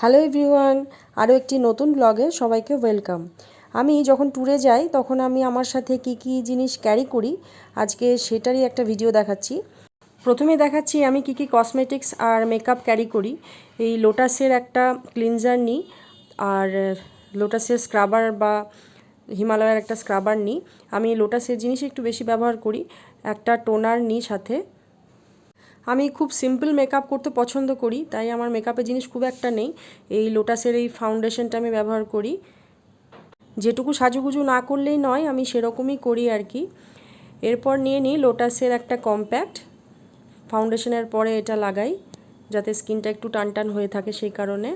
Hello everyone, আরও একটি নতুন ব্লগে সবাইকে ওয়েলকাম। আমি যখন ট্যুরে যাই, তখন আমি আমার সাথে কি কি জিনিস ক্যারি করি, আজকে সেটারই একটা ভিডিও দেখাচ্ছি। প্রথমে দেখাচ্ছি আমি কি কি কসমেটিক্স আর মেকআপ ক্যারি করি। এই লোটাসের একটা ক্লিনজার নিই, আর লোটাসের স্ক্রাবার বা হিমালয়ের একটা স্ক্রাবার নিই। আমি লোটাসের জিনিস একটু বেশি ব্যবহার করি, একটা টোনার নিই সাথে। আমি খুব সিম্পল মেকআপ করতে পছন্দ করি, তাই আমার মেকআপের জিনিস খুব একটা নেই। এই লোটাসের এই ফাউন্ডেশনটা আমি ব্যবহার করি। যেটুকু সাজুগুজু না করলেই নয়, আমি সেরকমই করি আর কি। এরপর নিয়ে নিই লোটাসের একটা কম্প্যাক্ট ফাউন্ডেশনের পরে এটা লাগাই, যাতে স্কিনটা একটু টান টান হয়ে থাকে সেই কারণে।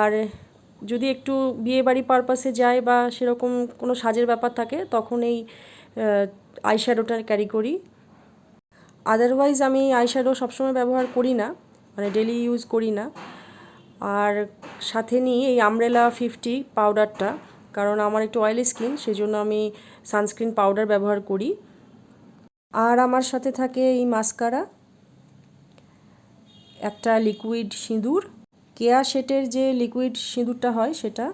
আর যদি একটু বিয়েবাড়ি পারপাসে যায় বা সেরকম কোনো সাজের ব্যাপার থাকে, তখন এই আইশ্যাডোটা ক্যারি করি। আদারওয়াইজ আমি আইশ্যাডো সবসময় ব্যবহার করি না মানে ডেলি ইউজ করি না। আর সাথে নিই এই আমরেলা ফিফটি পাউডারটা কারণ আমার একটু অয়েলি স্কিন সেই জন্য আমি সানস্ক্রিন পাউডার ব্যবহার করি। আর আমার সাথে থাকে এই মাস্কারা একটা লিকুইড সিঁদুর। কেয়া শেটের যে লিকুইড সিঁদুরটা হয় সেটা।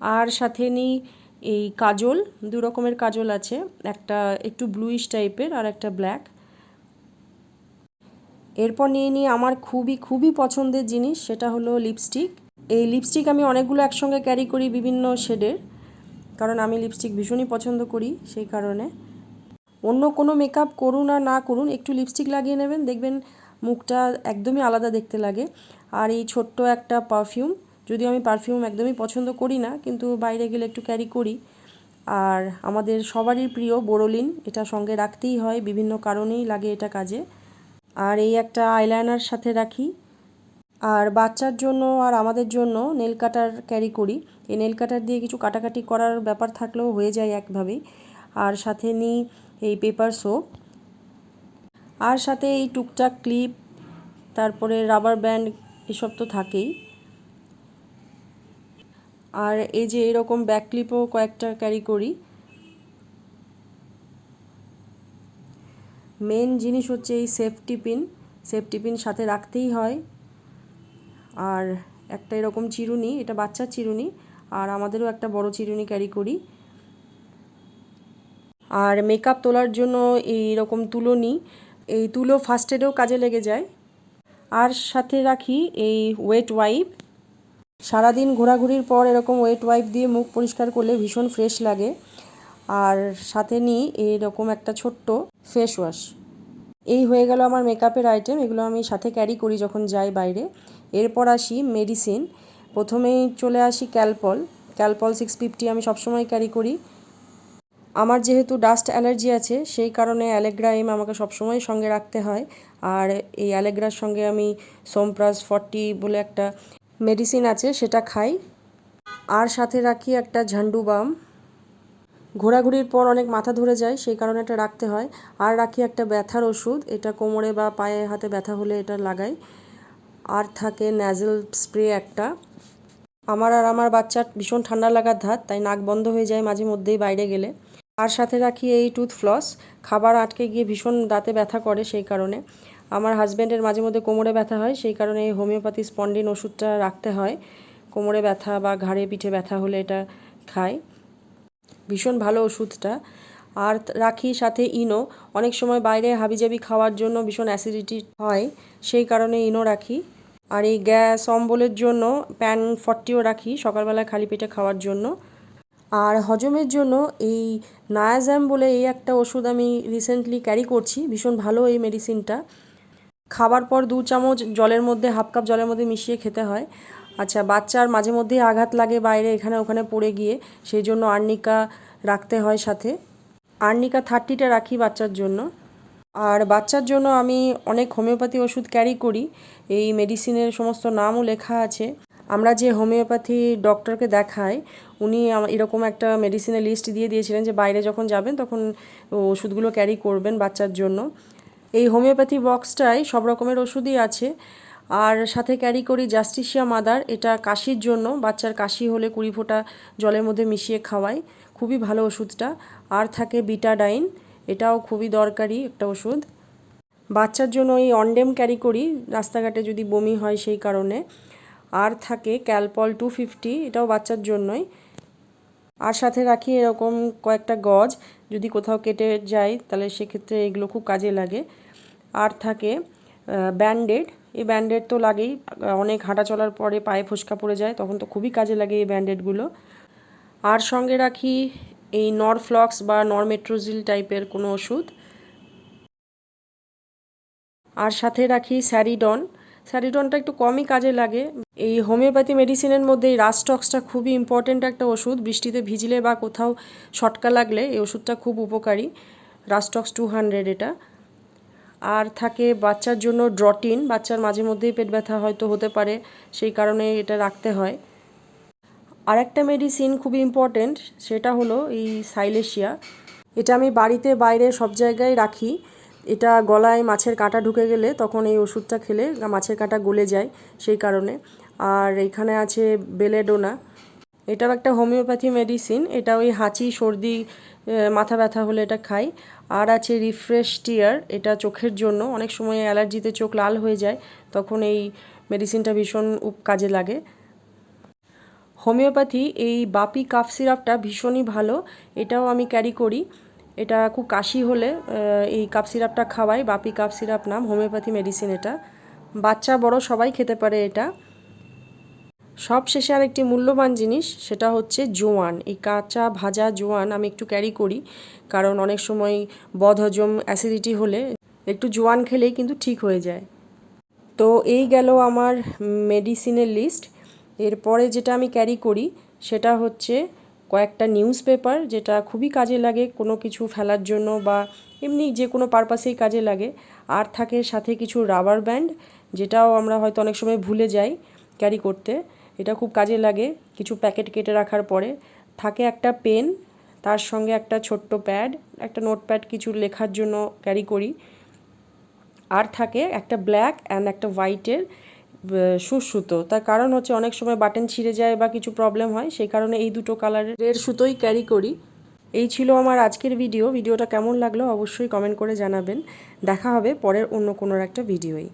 আর সাথে নিই এই কাজল, দু রকমের কাজল আছে, একটা একটু ব্লুইশ টাইপের আর একটা ব্ল্যাক এরপর নিয়ে নিয়ে আমার খুবই খুবই পছন্দের জিনিস, সেটা হলো লিপস্টিক এই লিপস্টিক আমি অনেকগুলো একসঙ্গে ক্যারি করি বিভিন্ন শেডের, কারণ আমি লিপস্টিক ভীষণই পছন্দ করি সেই কারণে। অন্য কোনো মেকআপ করুন আর না করুন, একটু লিপস্টিক লাগিয়ে নেবেন, দেখবেন মুখটা একদমই আলাদা দেখতে লাগে। আর এই ছোট্ট একটা পারফিউম যদিও আমি পারফিউম একদমই পছন্দ করি না, কিন্তু বাইরে গেলে একটু ক্যারি করি। আর আমাদের সবারই প্রিয় বোরোলিন এটা সঙ্গে রাখতেই হয়, বিভিন্ন কারণেই লাগে এটা কাজে। আর এই একটা আইলাইনার সাথে রাখি। আর বাচ্চার জন্য আর আমাদের জন্য নেল কাটার ক্যারি করি। এই নেল কাটার দিয়ে কিছু কাটাকাটি করার ব্যাপার থাকলেও হয়ে যায় একভাবেই। আর সাথে নিই এই পেপার সোপ আর সাথে এই টুকটাক ক্লিপ তারপরে রাবার ব্যান্ড এসব তো থাকেই। আর এই যে এরকম ব্যাক ক্লিপও কয়েকটা ক্যারি করি মেন জিনিস হচ্ছে এই সেফটি পিন সেফটি পিন সাথে রাখতেই হয়। আর একটা এরকম চিরুনি, এটা বাচ্চার চিরুনি, আর আমাদেরও একটা বড় চিরুনি ক্যারি করি আর মেকআপ তোলার জন্য এই রকম তুলো নিই এই তুলো ফার্স্ট এডেও কাজে লেগে যায়। আর সাথে রাখি এই ওয়েট ওয়াইপ সারাদিন ঘোরাঘুরির পর এরকম ওয়েট ওয়াইপ দিয়ে মুখ পরিষ্কার করলে ভীষণ ফ্রেশ লাগে। আর সাথে নিই এইরকম একটা ছোট্ট ফেস ওয়াশ এই হয়ে গেল আমার মেকআপের আইটেম এগুলো আমি সাথে ক্যারি করি যখন যাই বাইরে। এরপর আসি মেডিসিন প্রথমেই চলে আসি ক্যালপল ক্যালপল সিক্স ফিফটি আমি সবসময় ক্যারি করি। আমার যেহেতু ডাস্ট অ্যালার্জি আছে, সেই কারণে অ্যালেগ্রাইম আমাকে সবসময় সঙ্গে রাখতে হয়। আর এই অ্যালেগ্রার সঙ্গে আমি সোমপ্রাস ফর্টি বলে একটা মেডিসিন আছে, সেটা খাই। আর সাথে রাখি একটা ঝান্ডু বাম। ঘোরাঘুরির পর অনেক মাথা ধরে যায়, সেই কারণে এটা রাখতে হয়। আর রাখি একটা ব্যথার ওষুধ, এটা কোমরে বা পায়ে হাতে ব্যথা হলে এটা লাগাই। আর থাকে ন্যাজেল স্প্রে একটা। আমার আর আমার বাচ্চার ভীষণ ঠান্ডা লাগার ধাত তাই নাক বন্ধ হয়ে যায় মাঝে মধ্যেই বাইরে গেলে। আর সাথে রাখি এই টুথ ফ্লস খাবার আটকে গিয়ে ভীষণ দাঁতে ব্যথা করে সেই কারণে। আমার হাজব্যান্ডের মাঝে মধ্যে কোমরে ব্যথা হয়, সেই কারণে এই হোমিওপ্যাথি স্পন্ডিন ওষুধটা রাখতে হয়। কোমরে ব্যথা বা ঘাড়ে পিঠে ব্যথা হলে এটা খায় ভীষণ ভালো ওষুধটা। আর রাখি সাথে ইনো। অনেক সময় বাইরে হাবিজাবি খাওয়ার জন্য ভীষণ অ্যাসিডিটি হয়, সেই কারণে ইনো রাখি। আর এই গ্যাস, অম্বলের জন্য প্যান ফর্টিও রাখি সকালবেলা খালি পেটে খাওয়ার জন্য। আর হজমের জন্য এই নায়াজাম বলে এই একটা ওষুধ আমি রিসেন্টলি ক্যারি করছি। ভীষণ ভালো এই মেডিসিনটা খাবার পর দু চামচ জলের মধ্যে, হাফ কাপ জলের মধ্যে মিশিয়ে খেতে হয়। আচ্ছা বাচ্চার মাঝে মধ্যেই আঘাত লাগে বাইরে, এখানে ওখানে পড়ে গিয়ে, সেই জন্য আর্নিকা রাখতে হয় সাথে। আর্নিকা থার্টিটা রাখি বাচ্চার জন্য। আর বাচ্চার জন্য আমি অনেক হোমিওপ্যাথি ওষুধ ক্যারি করি। এই মেডিসিনের সমস্ত নামও লেখা আছে। আমরা যে হোমিওপ্যাথি ডক্টরকে দেখাই, উনি এরকম একটা মেডিসিনের লিস্ট দিয়ে দিয়েছিলেন যে বাইরে যখন যাবেন তখন ওষুধগুলো ক্যারি করবেন বাচ্চার জন্য। এই হোমিওপ্যাথি বক্সটায় সব রকমের ওষুধই আছে। আর সাথে ক্যারি করি জাস্টিসিয়া মাদার, এটা কাশির জন্য, বাচ্চার কাশি হলে কুড়ি ফোঁটা জলের মধ্যে মিশিয়ে খাওয়াই, খুবই ভালো ওষুধটা। আর থাকে বিটাডাইন, এটাও খুবই দরকারি একটা ওষুধ। বাচ্চার জন্য এই অন্ডেম ক্যারি করি, রাস্তাঘাটে যদি বমি হয় সেই কারণে। আর থাকে ক্যালপল টু ফিফটি, এটাও বাচ্চার জন্যই। আর সাথে রাখি এরকম কয়েকটা গজ, যদি কোথাও কেটে যায়, তাহলে সেক্ষেত্রে এগুলো খুব কাজে লাগে। আর থাকে ব্যান্ডেড। এই ব্যান্ডেড তো লাগেই, অনেক হাঁটা চলার পরে পায়ে ফোসকা পড়ে যায়, তখন তো খুবই কাজে লাগে এই ব্যান্ডেডগুলো। আর সঙ্গে রাখি এই নরফ্লক্স বা নরমেট্রোজিল টাইপের কোনো ওষুধ। আর সাথে রাখি স্যারিডন। স্যারিডনটা একটু কমই কাজে লাগে। এই হোমিওপ্যাথি মেডিসিনের মধ্যে এই রাস্টক্সটা খুবই ইম্পর্টেন্ট একটা ওষুধ। বৃষ্টিতে ভিজলে বা কোথাও ছটকা লাগলে এই ওষুধটা খুব উপকারী। রাস্টক্স টু হান্ড্রেড এটা। আর থাকে বাচ্চার জন্য ড্রটিন, বাচ্চার মাঝে মধ্যেই পেট ব্যথা হয়তো হতে পারে, সেই কারণে এটা রাখতে হয়। আর একটা মেডিসিন খুবই ইম্পর্টেন্ট সেটা হলো এই সাইলেশিয়া। এটা আমি বাড়িতে বাইরে সব জায়গায় রাখি। এটা গলায় মাছের কাঁটা ঢুকে গেলে তখন এই ওষুধটা খেলে মাছের কাঁটা গলে যায়, সেই কারণে। আর এখানে আছে বেলেডোনা। এটাও একটা হোমিওপ্যাথি মেডিসিন, এটা ওই হাঁচি, সর্দি মাথা ব্যথা হলে এটা খাই। আর আছে রিফ্রেশ টিয়ার, এটা চোখের জন্য, অনেক সময় অ্যালার্জিতে চোখ লাল হয়ে যায়, তখন এই মেডিসিনটা ভীষণ কাজে লাগে। হোমিওপ্যাথি, এই বাপি কাফ সিরাপটা ভীষণই ভালো, এটাও আমি ক্যারি করি। এটা খুব কাশি হলে এই কাপ সিরাপটা খাওয়াই, বাপি কাপ সিরাপ নাম, হোমিওপ্যাথি মেডিসিন এটা। বাচ্চা বড়, সবাই খেতে পারে এটা। সব শেষে আর একটি মূল্যবান জিনিস, সেটা হচ্ছে জোয়ান। এই কাঁচা ভাজা জোয়ান আমি একটু ক্যারি করি, কারণ অনেক সময় বদহজম অ্যাসিডিটি হলে একটু জোয়ান খেলেই কিন্তু ঠিক হয়ে যায়। তো এই গেল আমার মেডিসিনের লিস্ট এরপরে যেটা আমি ক্যারি করি, সেটা হচ্ছে কয়েকটা নিউজ পেপার যেটা খুবই কাজে লাগে কোনো কিছু ফেলার জন্য বা এমনি যে কোনো পারপাসেই কাজে লাগে। আর থাকে সাথে কিছু রাবার ব্যান্ড যেটাও আমরা হয়তো অনেক সময় ভুলে যাই ক্যারি করতে। এটা খুব কাজে লাগে কিছু প্যাকেট কেটে রাখার পরে। থাকে একটা পেন, তার সঙ্গে একটা ছোট্ট প্যাড, একটা নোটপ্যাড কিছু লেখার জন্য ক্যারি করি। আর থাকে একটা ব্ল্যাক অ্যান্ড একটা হোয়াইটের সুসুতো তার কারণ হচ্ছে অনেক সময় বাটন ছিঁড়ে যায় বা কিছু প্রবলেম হয়, সেই কারণে এই দুটো কালারের সুতোই ক্যারি করি। এই ছিল আমার আজকের ভিডিও ভিডিওটা কেমন লাগল অবশ্যই কমেন্ট করে জানাবেন। দেখা হবে পরের অন্য কোনো একটা ভিডিওই